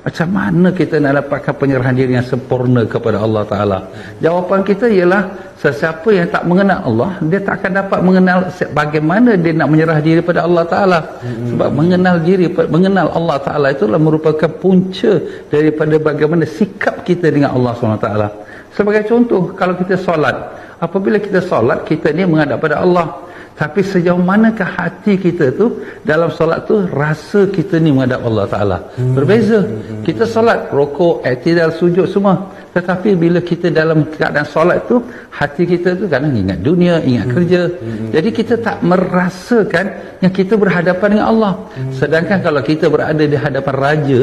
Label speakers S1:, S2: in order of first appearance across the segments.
S1: macam mana kita nak dapatkan penyerahan diri yang sempurna kepada Allah Ta'ala? Jawapan kita ialah sesiapa yang tak mengenal Allah dia tak akan dapat mengenal bagaimana dia nak menyerah diri pada Allah Ta'ala. Sebab mengenal diri mengenal Allah Ta'ala itulah merupakan punca daripada bagaimana sikap kita dengan Allah SWT sebagai contoh kalau kita solat apabila kita solat kita ni menghadap pada Allah tapi sejauh manakah hati kita tu dalam solat tu rasa kita ni menghadap Allah Ta'ala. Berbeza. Kita solat rokok, ektidal, sujud semua. Tetapi bila kita dalam keadaan solat tu hati kita tu kadang ingat dunia ingat kerja. Jadi kita tak merasakan yang kita berhadapan dengan Allah. Sedangkan kalau kita berada di hadapan raja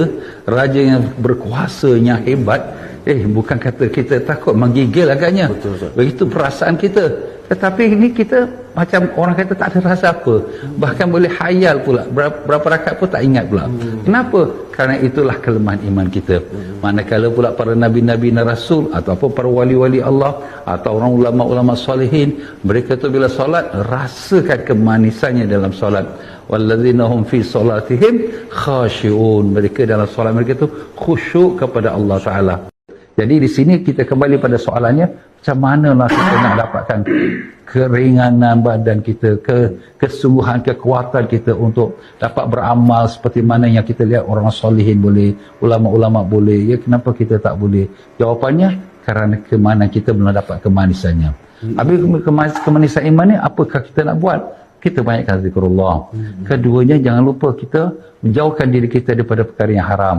S1: raja yang berkuasa yang hebat eh bukan kata kita takut menggigil agaknya.
S2: Betul, Ustaz.
S1: begitu perasaan kita. Tetapi ini kita macam orang kata tak ada rasa apa. Bahkan boleh hayal pula. Berapa, berapa rakaat pun tak ingat pula. Kenapa? Kerana itulah kelemahan iman kita. Manakala pula para nabi-nabi dan rasul ataupun para wali-wali Allah atau orang ulama-ulama solehin mereka tu bila solat rasakan kemanisannya dalam solat. Walladzina hum fi solatihim khashi'un. Mereka dalam solat mereka tu khusyuk kepada Allah taala jadi di sini kita kembali pada soalannya macam manalah kita nak dapatkan keringanan badan kita, ke kesungguhan, kekuatan kita untuk dapat beramal seperti mana yang kita lihat orang solihin boleh, ulama-ulama boleh. Ya kenapa kita tak boleh? Jawapannya kerana kemana kita belum dapat kemanisannya. Habis kemanisan iman ni apakah kita nak buat? Kita banyakkan zikrullah. Keduanya jangan lupa kita menjauhkan diri kita daripada perkara yang haram.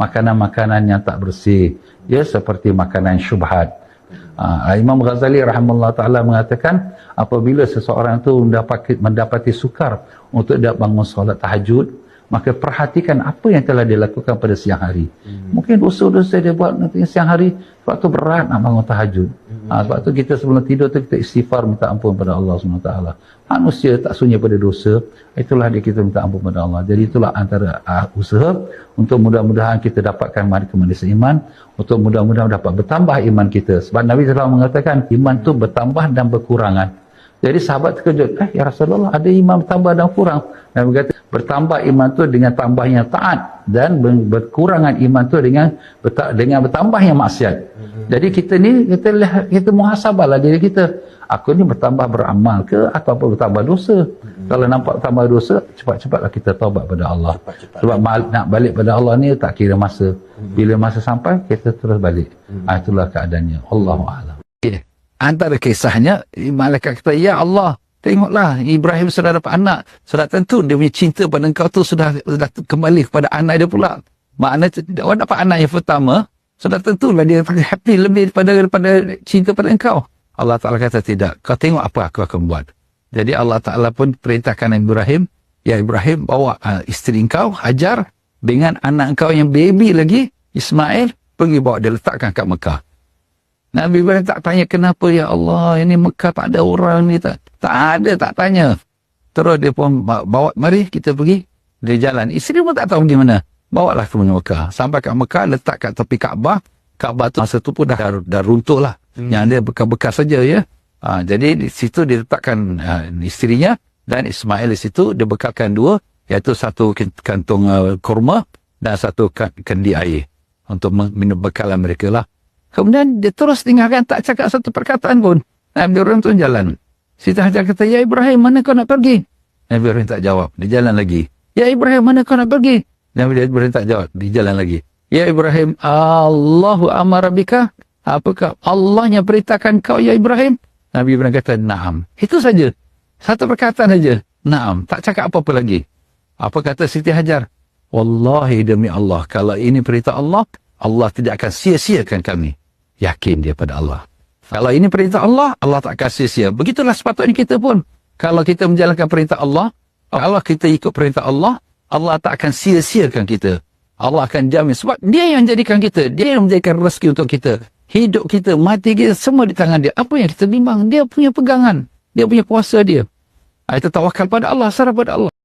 S1: Makanan-makanan yang tak bersih. Ya seperti makanan syubhat. Uh, Imam Ghazali rahimahullah taala mengatakan apabila seseorang itu mendapati mendapati sukar untuk dia bangun solat tahajud maka perhatikan apa yang telah dia lakukan pada siang hari. Hmm. Mungkin dosa-dosa dia buat nanti siang hari sebab tu berat nak bangun tahajud. Hmm. Ha, sebab tu kita sebelum tidur tu kita istighfar minta ampun pada Allah SWT. Manusia tak sunyi pada dosa, itulah dia kita minta ampun pada Allah. Jadi itulah antara uh, usaha untuk mudah-mudahan kita dapatkan mari kemanisan iman, untuk mudah-mudahan dapat bertambah iman kita. Sebab Nabi SAW mengatakan iman tu bertambah dan berkurangan. Jadi sahabat terkejut, eh ya Rasulullah ada iman bertambah dan kurang. Nabi kata bertambah iman tu dengan tambahnya taat dan berkurangan iman tu dengan dengan bertambahnya maksiat. Mm-hmm. Jadi kita ni kita lihat kita muhasabahlah diri kita. Aku ni bertambah beramal ke atau apa bertambah dosa? Mm-hmm. Kalau nampak bertambah dosa, cepat-cepatlah kita taubat pada Allah. Cepat-cepat. Sebab nak balik pada Allah ni tak kira masa. Mm-hmm. Bila masa sampai kita terus balik. Mm-hmm. Ah, itulah keadaannya. Allahu a'lam.
S3: Okay. Antara kisahnya, malaikat kata, Ya Allah, tengoklah Ibrahim sudah dapat anak. Sudah tentu dia punya cinta pada engkau tu sudah, sudah kembali kepada anak dia pula. Maknanya, orang dapat anak yang pertama, sudah tentulah dia happy lebih daripada, daripada cinta pada engkau. Allah Ta'ala kata, tidak. Kau tengok apa aku akan buat. Jadi Allah Ta'ala pun perintahkan Ibrahim, Ya Ibrahim, bawa uh, isteri engkau, Hajar, dengan anak engkau yang baby lagi, Ismail, pergi bawa dia letakkan kat Mekah. Nabi Ibrahim tak tanya kenapa ya Allah? Ini Mekah tak ada orang ni. Tak tak ada tak tanya. Terus dia pun bawa mari kita pergi. Dia jalan. Isteri pun tak tahu pergi mana. Bawa lah ke Mekah. Sampai kat Mekah letak kat tepi Kaabah. Kaabah tu masa tu pun dah dah runtuh lah. Hmm. yang dia bekas-bekas saja ya. Ha, jadi di situ dia letakkan uh, isterinya dan Ismail di situ. Dia bekalkan dua iaitu satu kantung uh, kurma dan satu kendi air untuk minum bekalan mereka lah Kemudian dia terus tinggalkan tak cakap satu perkataan pun. Nabi Ibrahim tu jalan. Siti Hajar kata, Ya Ibrahim, mana kau nak pergi? Nabi Ibrahim tak jawab. Dia jalan lagi. Ya Ibrahim, mana kau nak pergi? Nabi Ibrahim tak jawab. Dia jalan lagi. Ya Ibrahim, Allahu amarabika. Apakah Allah yang perintahkan kau, Ya Ibrahim? Nabi Ibrahim kata, Naam. Itu saja. Satu perkataan saja. Naam. Tak cakap apa-apa lagi. Apa kata Siti Hajar? Wallahi demi Allah. Kalau ini perintah Allah, Allah tidak akan sia-siakan kami. Yakin dia pada Allah. Kalau ini perintah Allah, Allah tak akan sia-sia. Begitulah sepatutnya kita pun. Kalau kita menjalankan perintah Allah, kalau kita ikut perintah Allah, Allah tak akan sia-siakan kita. Allah akan jamin. Sebab dia yang jadikan kita. Dia yang menjadikan rezeki untuk kita. Hidup kita, mati kita, semua di tangan dia. Apa yang kita bimbang? Dia punya pegangan. Dia punya kuasa dia. Itu tawakal pada Allah, sarah pada Allah.